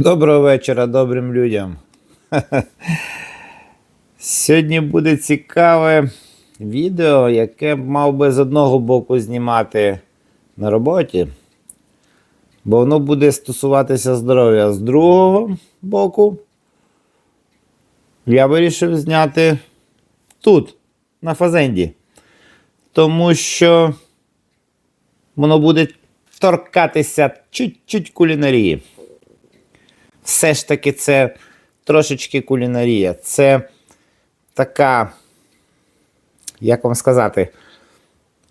Доброго вечора добрим людям. Сьогодні буде цікаве відео, яке мав би з одного боку знімати на роботі, бо воно буде стосуватися здоров'я. З другого боку, я вирішив зняти тут, на фазенді. Тому що воно буде торкатися чуть-чуть кулінарії все ж таки це трошечки кулінарія. Це така, як вам сказати,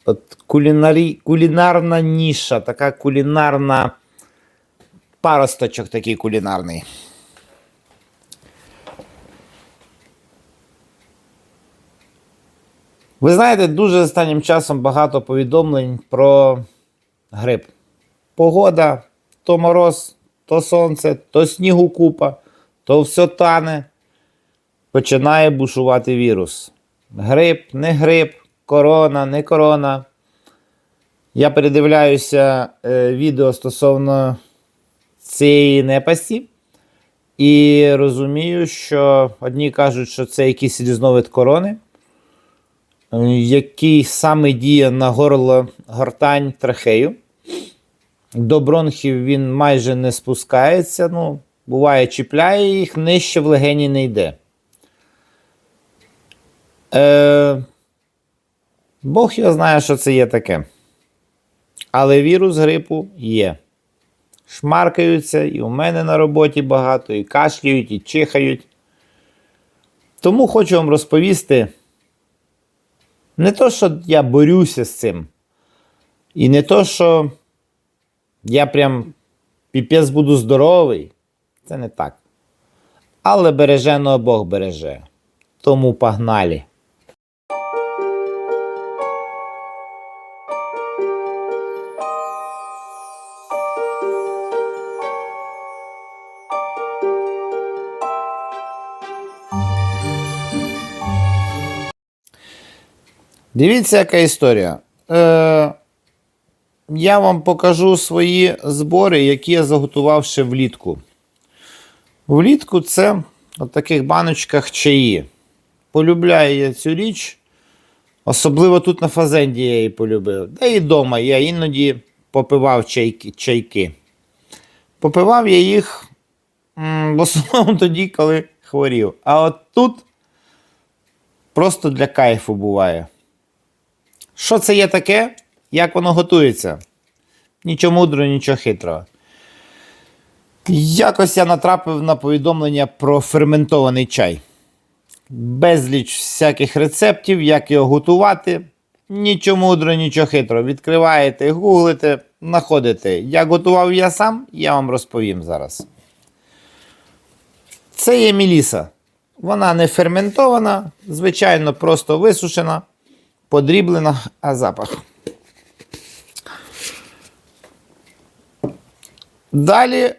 от кулінарі, кулінарна ніша, така кулінарна паросточок такий кулінарний. Ви знаєте, дуже останнім часом багато повідомлень про грип. Погода, то мороз, то сонце, то снігу купа, то все тане. Починає бушувати вірус. Грип, не грип, корона, не корона. Я передивляюся е, відео стосовно цієї непасті. І розумію, що одні кажуть, що це якийсь різновид корони, е, який саме діє на горло гортань трахею. До бронхів він майже не спускається. Ну, буває, чіпляє їх, нижче в легені не йде. Е, Бог його знає, що це є таке. Але вірус грипу є. Шмаркаються, і у мене на роботі багато, і кашлюють, і чихають. Тому хочу вам розповісти не то, що я борюся з цим, і не то, що я прям піпець буду здоровий. Це не так. Але береженого Бог береже. Тому погнали. Дивіться, яка історія. Е, я вам покажу свої збори, які я заготував ще влітку. Влітку це в таких баночках чаї. Полюбляю я цю річ. Особливо тут на Фазенді я її полюбив. Та і вдома я іноді попивав чайки. чайки. Попивав я їх в основному тоді, коли хворів. А от тут просто для кайфу буває. Що це є таке? Як воно готується? Нічого мудрого, нічого хитрого. Якось я натрапив на повідомлення про ферментований чай. Безліч всяких рецептів, як його готувати. Нічого мудрого, нічого хитрого. Відкриваєте, гуглите, знаходите. Як готував я сам, я вам розповім зараз. Це є міліса. Вона не ферментована, звичайно, просто висушена, подріблена, а запах. Далі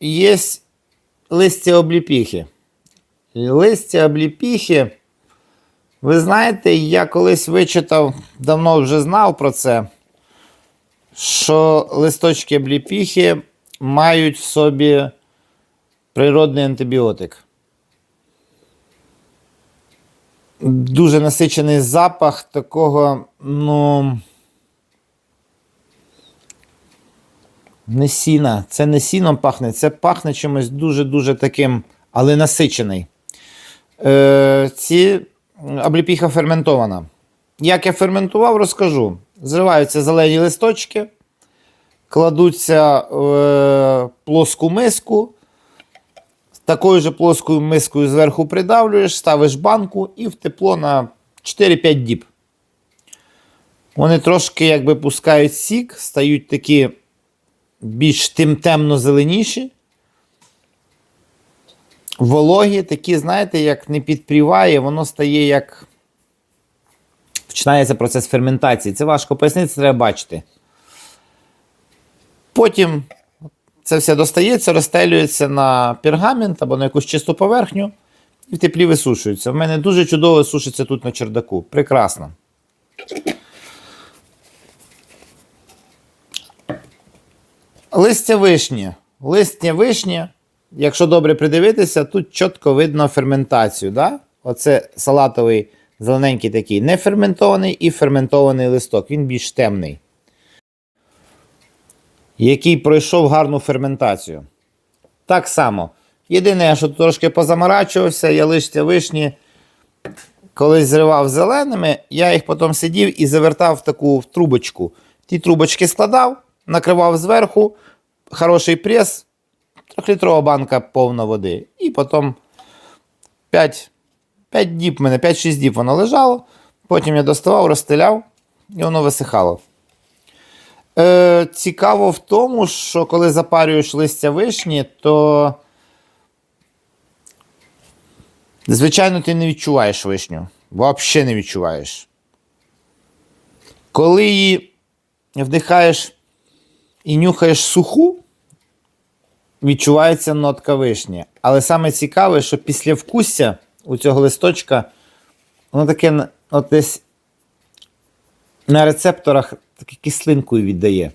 є листя обліпіхи. Листя обліпіхи. Ви знаєте, я колись вичитав, давно вже знав про це, що листочки обліпіхи мають в собі природний антибіотик. Дуже насичений запах такого, ну. Не сіна, це не сіном пахне, це пахне чимось дуже-дуже таким, але насичений. Е, Ці обліпіха ферментована. Як я ферментував, розкажу. Зриваються зелені листочки, кладуться в е, плоску миску. Такою же плоскою мискою зверху придавлюєш, ставиш банку і в тепло на 4-5 діб. Вони трошки якби пускають сік, стають такі більш тим темно-зеленіші. Вологі, такі, знаєте, як не підпріває, воно стає як. Починається процес ферментації. Це важко пояснити, це треба бачити. Потім це все достається, розстелюється на пергамент або на якусь чисту поверхню і в теплі висушується. В мене дуже чудово сушиться тут на чердаку. Прекрасно. Листя вишні. листя вишні, якщо добре придивитися, тут чітко видно ферментацію. Да? Оце салатовий зелененький такий неферментований і ферментований листок. Він більш темний. Який пройшов гарну ферментацію. Так само. Єдине, що трошки позаморачувався, я листя вишні колись зривав зеленими, я їх потім сидів і завертав в таку в трубочку. Ті трубочки складав, накривав зверху, хороший прес, трьохлітрова банка повна води. І потім 5, 5 діб, мене 5-6 діб воно лежало. Потім я доставав, розстеляв, і воно висихало. Е, цікаво в тому, що коли запарюєш листя вишні, то Звичайно, ти не відчуваєш вишню. Взагалі не відчуваєш. Коли її вдихаєш і нюхаєш суху, відчувається нотка вишні. Але саме цікаве, що після вкусся у цього листочка, воно таке от десь на рецепторах таке кислинкою віддає.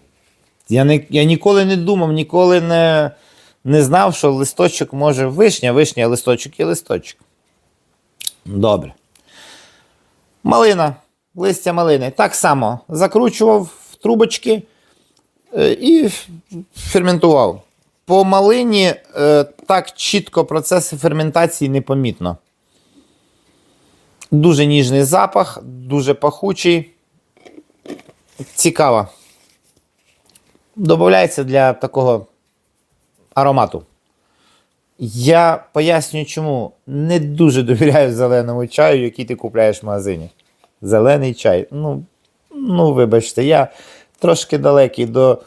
Я, не, я ніколи не думав, ніколи не, не знав, що листочок може вишня, вишня, листочок і листочок. Добре. Малина, листя малини. Так само закручував в трубочки і ферментував. По малині е, так чітко процеси ферментації не помітно. Дуже ніжний запах, дуже пахучий. Цікаво. Додається для такого аромату. Я пояснюю, чому не дуже довіряю зеленому чаю, який ти купляєш в магазині. Зелений чай. Ну, ну вибачте, я трошки далекий до,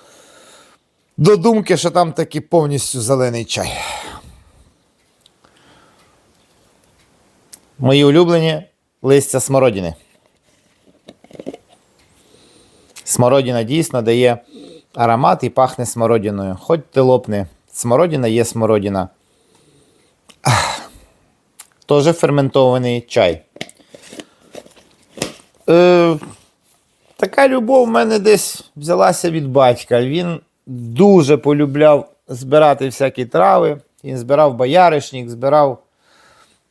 до думки, що там таки повністю зелений чай. Мої улюблені листя смородини. Смородина дійсно дає аромат і пахне смородиною. Хоч ти лопни. Смородина є смородина. Теж ферментований чай. Е, така любов в мене десь взялася від батька. Він дуже полюбляв збирати всякі трави. Він збирав бояришник, збирав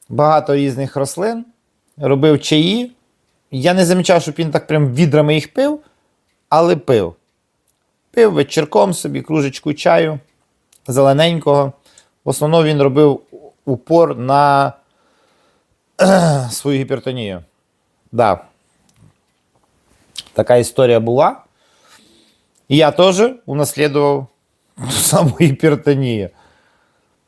багато різних рослин, робив чаї. Я не замічав, щоб він так прям відрами їх пив, але пив. Пив вечірком собі кружечку чаю зелененького. В основному він робив упор на свою гіпертонію. Да. Така історія була. І я теж унаслідував ту саму гіпертонію.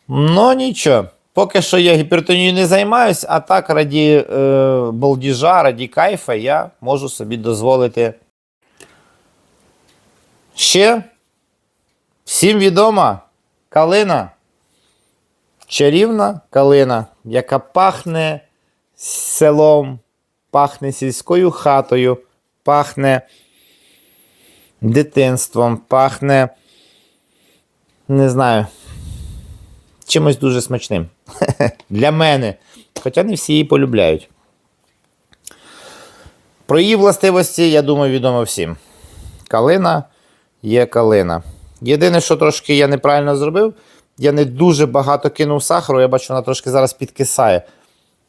Ну, нічого. Поки що я гіпертонією не займаюся, а так раді е, балдіжа, раді кайфа я можу собі дозволити. Ще всім відома калина. Чарівна калина, яка пахне селом, пахне сільською хатою, пахне дитинством, пахне, не знаю, чимось дуже смачним. Для мене. Хоча не всі її полюбляють. Про її властивості, я думаю, відомо всім. Калина є калина. Єдине, що трошки я неправильно зробив, я не дуже багато кинув сахару, я бачу, вона трошки зараз підкисає.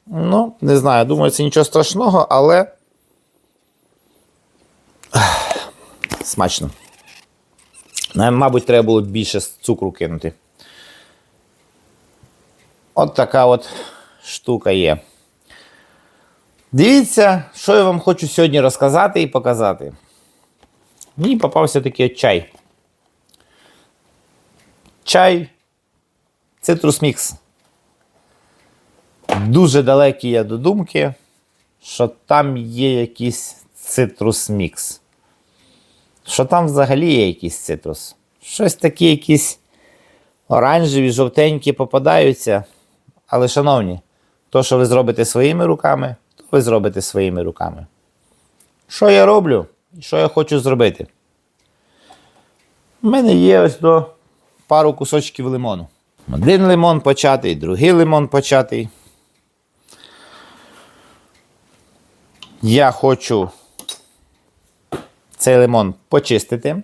Ну, не знаю, думаю, це нічого страшного, але. Смачно. Нам, Мабуть, треба було більше цукру кинути. От така от штука є. Дивіться, що я вам хочу сьогодні розказати і показати. Мені попався такий от чай. Чай Citrus Mix. Дуже далекий я до думки, що там є якийсь цитрус мікс. Що там взагалі є якийсь цитрус. Щось такі якісь оранжеві, жовтенькі попадаються. Але, шановні, то, що ви зробите своїми руками, то ви зробите своїми руками. Що я роблю і що я хочу зробити? У мене є ось до пару кусочків лимону. Один лимон початий, другий лимон початий. Я хочу цей лимон почистити,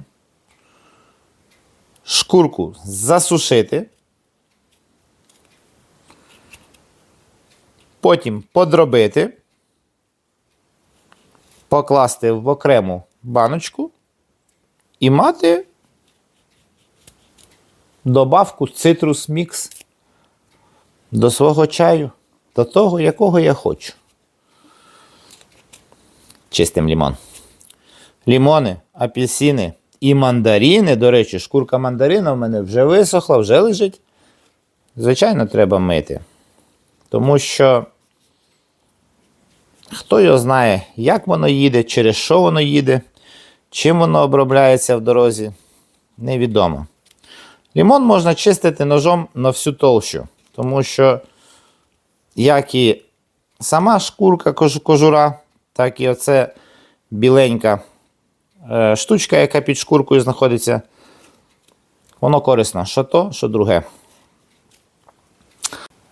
шкурку засушити. Потім подробити, покласти в окрему баночку і мати добавку цитрус мікс до свого чаю, до того, якого я хочу. Чистим лімон. Лімони, апельсини і мандарини. До речі, шкурка мандарина в мене вже висохла, вже лежить. Звичайно, треба мити. Тому що хто його знає, як воно їде, через що воно їде, чим воно обробляється в дорозі, невідомо. Лімон можна чистити ножом на всю толщу, тому що як і сама шкурка кожура, так і оце біленька штучка, яка під шкуркою знаходиться, воно корисно. Що то, що друге.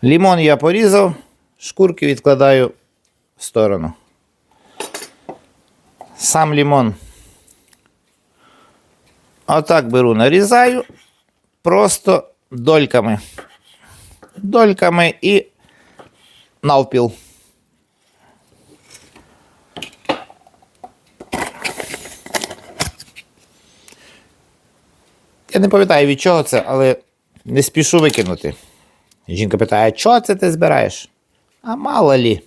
Лімон я порізав, шкурки відкладаю в сторону. Сам лімон. Отак беру, нарізаю просто дольками. Дольками і навпіл. Я не пам'ятаю від чого це, але не спішу викинути. Жінка питає, чого це ти збираєш? А мало лі.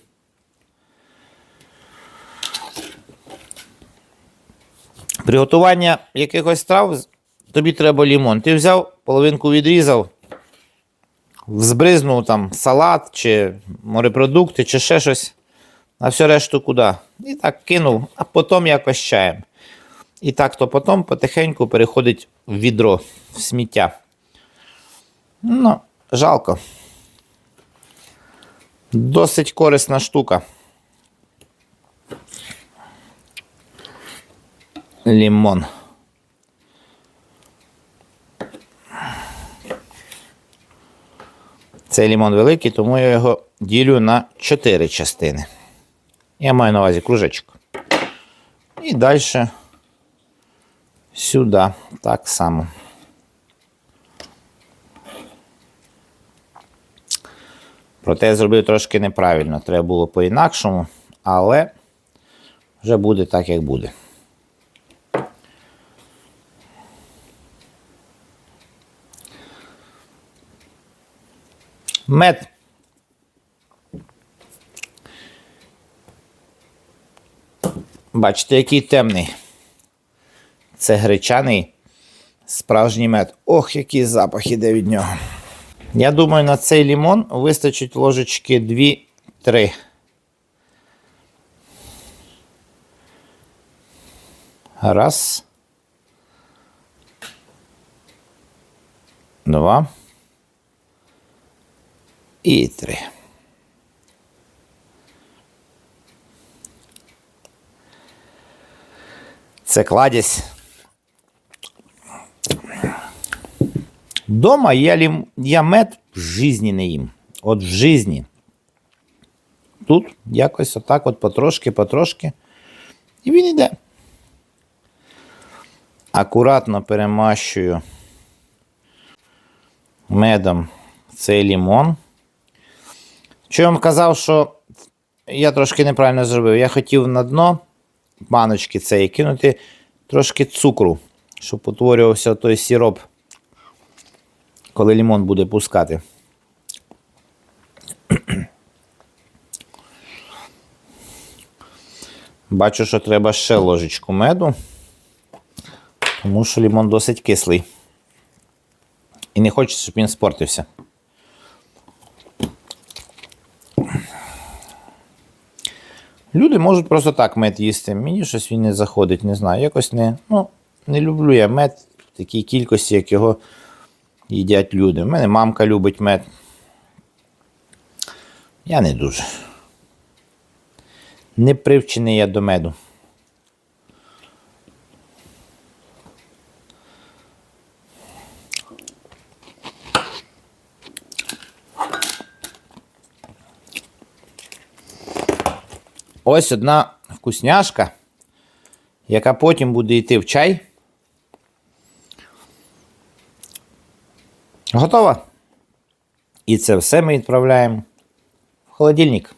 Приготування якихось страв тобі треба лімон. Ти взяв, половинку відрізав, взбризнув там салат чи морепродукти, чи ще щось. А все решту куди? І так кинув, а потім якось чаєм. І так то потім потихеньку переходить в відро, в сміття. Ну, жалко. Досить корисна штука. Лімон. Цей лімон великий, тому я його ділю на 4 частини. Я маю на увазі кружечок. І далі сюди так само. Проте я зробив трошки неправильно. Треба було по-інакшому, але вже буде так, як буде. Мед. Бачите, який темний. Це гречаний справжній мед. Ох, який запах іде від нього. Я думаю, на цей лімон вистачить ложечки 2-3. Раз. Два. І три. Це кладязь. Дома я, лім... я мед в житті не їм. От в житті. Тут якось отак от потрошки, потрошки. І він йде. Акуратно перемащую медом цей лімон. Що я вам казав, що я трошки неправильно зробив. Я хотів на дно баночки цієї кинути трошки цукру, щоб утворювався той сироп, коли лимон буде пускати. Бачу, що треба ще ложечку меду, тому що лимон досить кислий. І не хочеться, щоб він спортився. Люди можуть просто так мед їсти. Мені щось він не заходить, не знаю. Якось не, ну, не люблю я мед в такій кількості, як його їдять люди. У мене мамка любить мед. Я не дуже. Не привчений я до меду. Ось одна вкусняшка, яка потім буде йти в чай. Готово. І це все ми відправляємо в холодильник.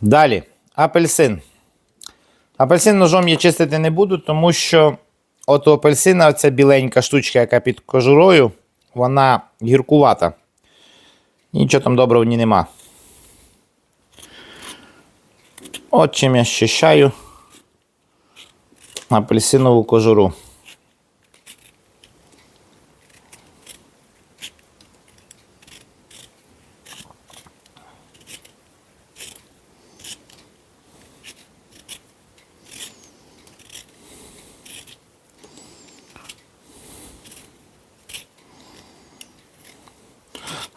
Далі. Апельсин. Апельсин ножом я чистити не буду, тому що от у апельсина оця біленька штучка, яка під кожурою, вона гіркувата. Нічого там доброго в ній нема. От чим я щищаю апельсинову кожуру.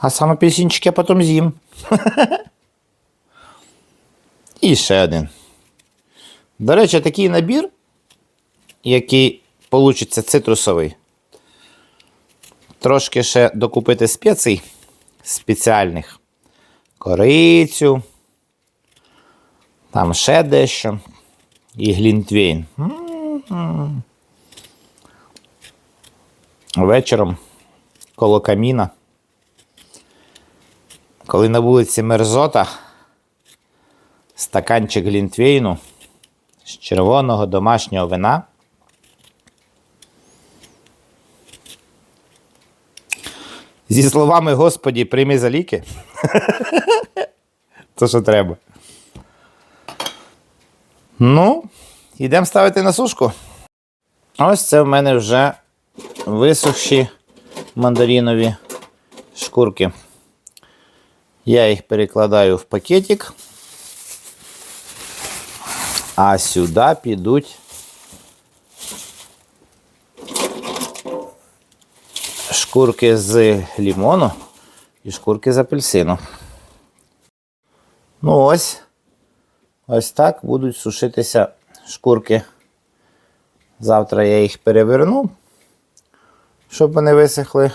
А сам апельсинчик я потім з'їм. І ще один. До речі, такий набір, який получиться цитрусовий. Трошки ще докупити спецій спеціальних. Корицю. Там ще дещо. І глінтвейн. Вечором коло каміна. Коли на вулиці мерзота, стаканчик глінтвейну з червоного домашнього вина. Зі словами Господі, прийми за ліки. То, що треба. Ну, йдемо ставити на сушку. Ось це в мене вже висохші мандарінові шкурки. Я їх перекладаю в пакетик. А сюди підуть шкурки з лімону і шкурки з апельсину. Ну ось. Ось так будуть сушитися шкурки. Завтра я їх переверну, щоб вони висохли,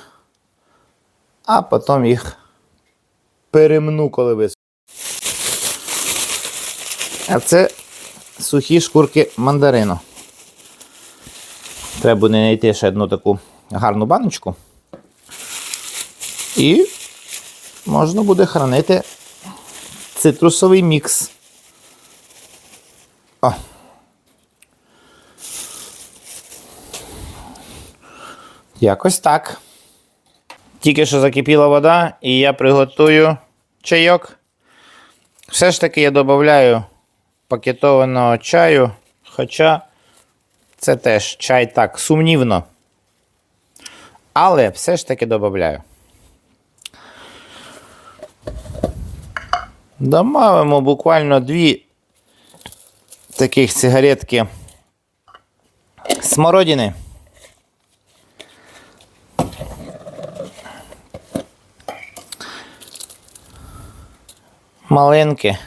а потім їх перемну, коли висохнуть. А це сухі шкурки мандарину. Треба буде знайти ще одну таку гарну баночку. І можна буде хранити цитрусовий мікс. О. Якось так. Тільки що закипіла вода, і я приготую чайок. Все ж таки я додаю пакетованого чаю, хоча це теж чай так сумнівно. Але все ж таки додаю. Добавимо буквально дві таких цигаретки смородини. Маленькі.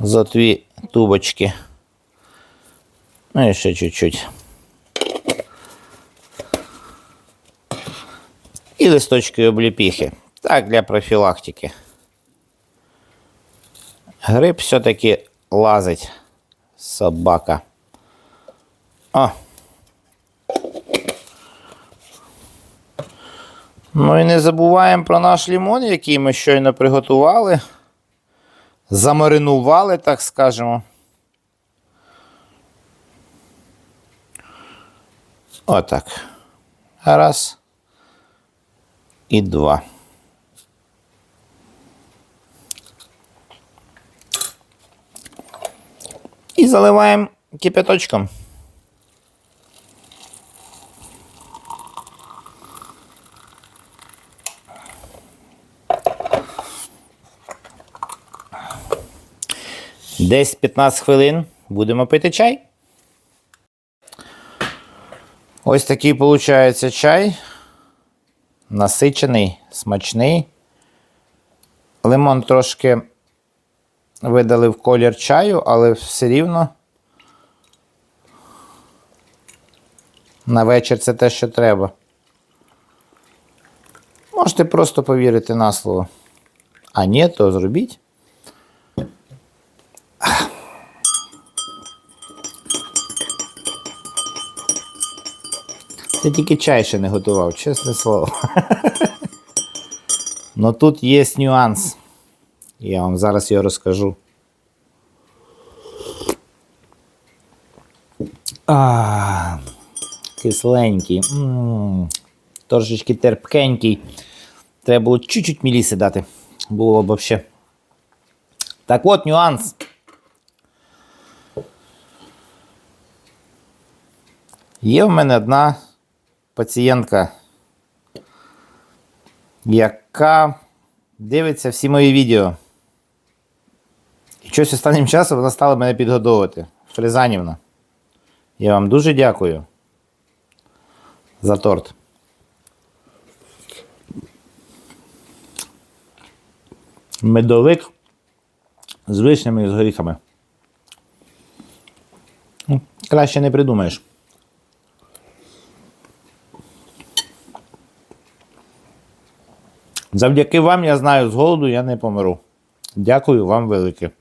За дві тубочки. Ну і ще чуть-чуть. І листочки обліпіхи. Так, для профілактики. Гриб все-таки лазить. Собака. О. Ну і не забуваємо про наш лімон, який ми щойно приготували. Замаринували, так скажемо. Отак. Раз. І два. І заливаємо кипяточком. Десь 15 хвилин будемо пити чай. Ось такий виходить чай. Насичений, смачний. Лимон трошки видали в колір чаю, але все рівно на вечір це те, що треба. Можете просто повірити на слово. А ні, то зробіть. Ти тільки чай ще не готував, чесне слово. Но тут є нюанс. Я вам зараз його розкажу. А, кисленький. м Трошечки терпкенький. Треба було чуть-чуть міліси дати. Було б вообще. Так от нюанс. Є в мене одна пацієнтка, яка дивиться всі мої відео. І щось останнім часом вона стала мене підгодовувати. Фризанівна. Я вам дуже дякую за торт. Медовик з вишнями і з горіхами. Ну, Краще не придумаєш. Завдяки вам я знаю, з голоду я не помру. Дякую вам велике.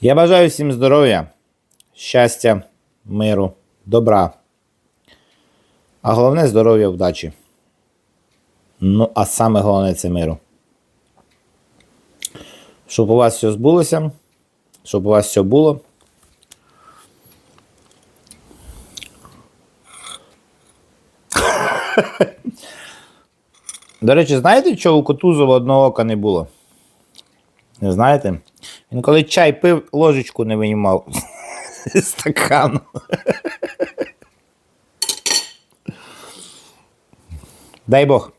Я бажаю всім здоров'я, щастя, миру, добра. А головне здоров'я, вдачі. Ну, а саме головне це миру. Щоб у вас все збулося, щоб у вас все було. До речі, знаєте, чого у Котузова одного ока не було? Не знаєте? Він коли чай пив, ложечку не винімав з стакану. Дай Бог.